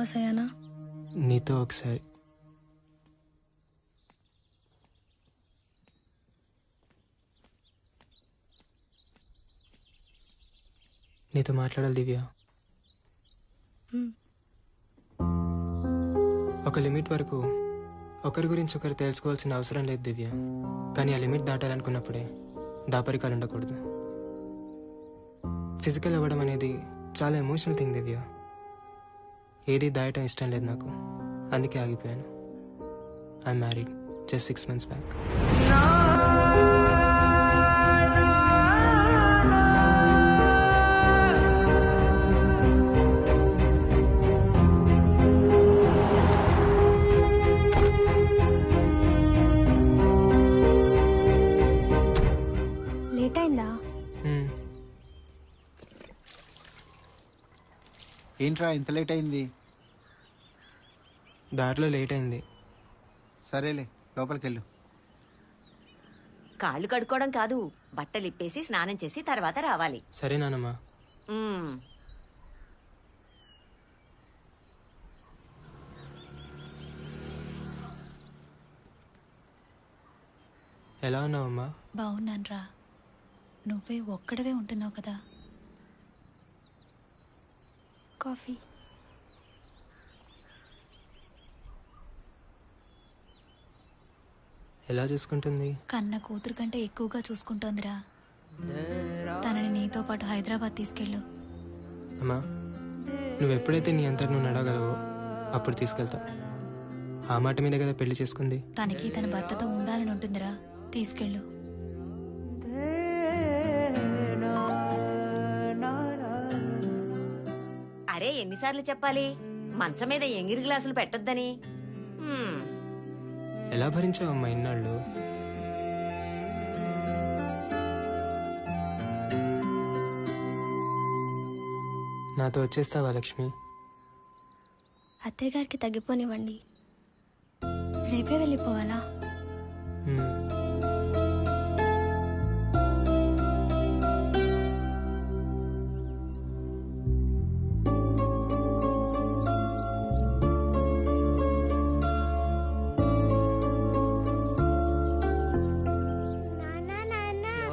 Cross అయ్యానా నీతో ఒకసారి. నీతో మాట్లాడాలి దివ్య. ఒక లిమిట్ వరకు ఒకరి గురించి ఒకరు తెలుసుకోవాల్సిన అవసరం లేదు దివ్య. కానీ ఆ లిమిట్ దాటాలనుకున్నప్పుడే దాపరికాలు ఉండకూడదు. ఫిజికల్ అవ్వడం అనేది చాలా ఎమోషనల్ థింగ్ దివ్య. ఏది దాయటం ఇష్టం లేదు నాకు. అందుకే ఆగిపోయాను. I married just six months back late అయిందా ఏంట్రా ఇంత లేట్ అయింది? దారిలో లేట్ అయింది. సరేలే లోపలికి వెళ్ళు కాళ్ళు కడుక్కోవడం కాదు బట్టలు ఇప్పేసి స్నానం చేసి తర్వాత రావాలి. సరే నానమ్మా. మ్మ్. ఎలా ఉన్నావమ్మా? బాగున్నానురా. నువ్వే ఒక్కడవే ఉంటున్నావు కదా. కాఫీ. ఎలా చూసుకుంటుంది? కన్న కూతురు కంటే ఎక్కువగా చూసుకుంటోందిరా. తనని నీతో పాటు హైదరాబాద్ తీసుకెళ్ళు. అమ్మా నువ్వు ఎప్పుడైతే నీ అంతటి నువ్వు నడవగలవో అప్పుడు తీసుకెళ్తా. ఆ మాట మీద కదా పెళ్ళి చేసుకుంది? తనకి తన భర్తతో ఉండాలని ఉంటుందిరా. తీసుకెళ్ళు. అరే ఎన్నిసార్లు చెప్పాలి? మంచం మీద ఎంగిరి గ్లాసులు పెట్టొద్దని. ఎలా భరించావమ్మా ఇన్నాళ్ళు? నాతో వచ్చేస్తావా లక్ష్మి? అత్తయ్య గారికి తగ్గిపోనివ్వండి. రేపే వెళ్ళిపోవాలా?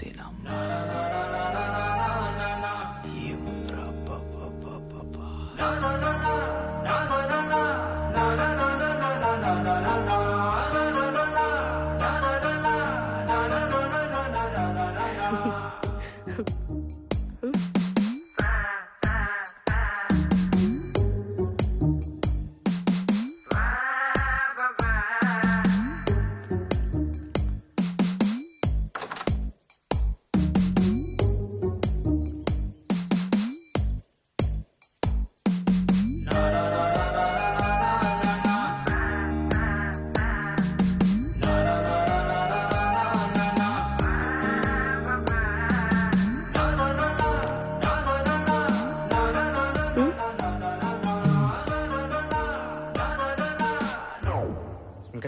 తినమ్మా. ఏముందిరా అబ్బబ్బబ్బబ్బబ్బా. ఇంకా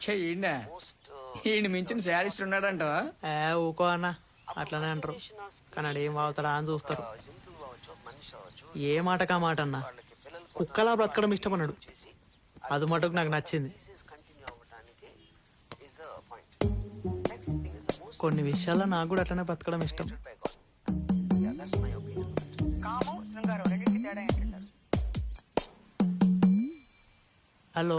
చెయ్యండి ఈయన మించిన శారీస్ట్ ఉన్నాడంట ఏ ఊకో అన్న. అట్లనే అంటారు. కానీ ఆడు ఏం వాగుతాడా అని చూస్తారు. ఏ మాటకా మాట అన్న? కుక్కలా బ్రతకడం ఇష్టం అన్నాడు అది మటుకు నాకు నచ్చింది. కొన్ని విషయాల్లో నాకు కూడా అట్లనే బ్రతకడం ఇష్టం. హలో.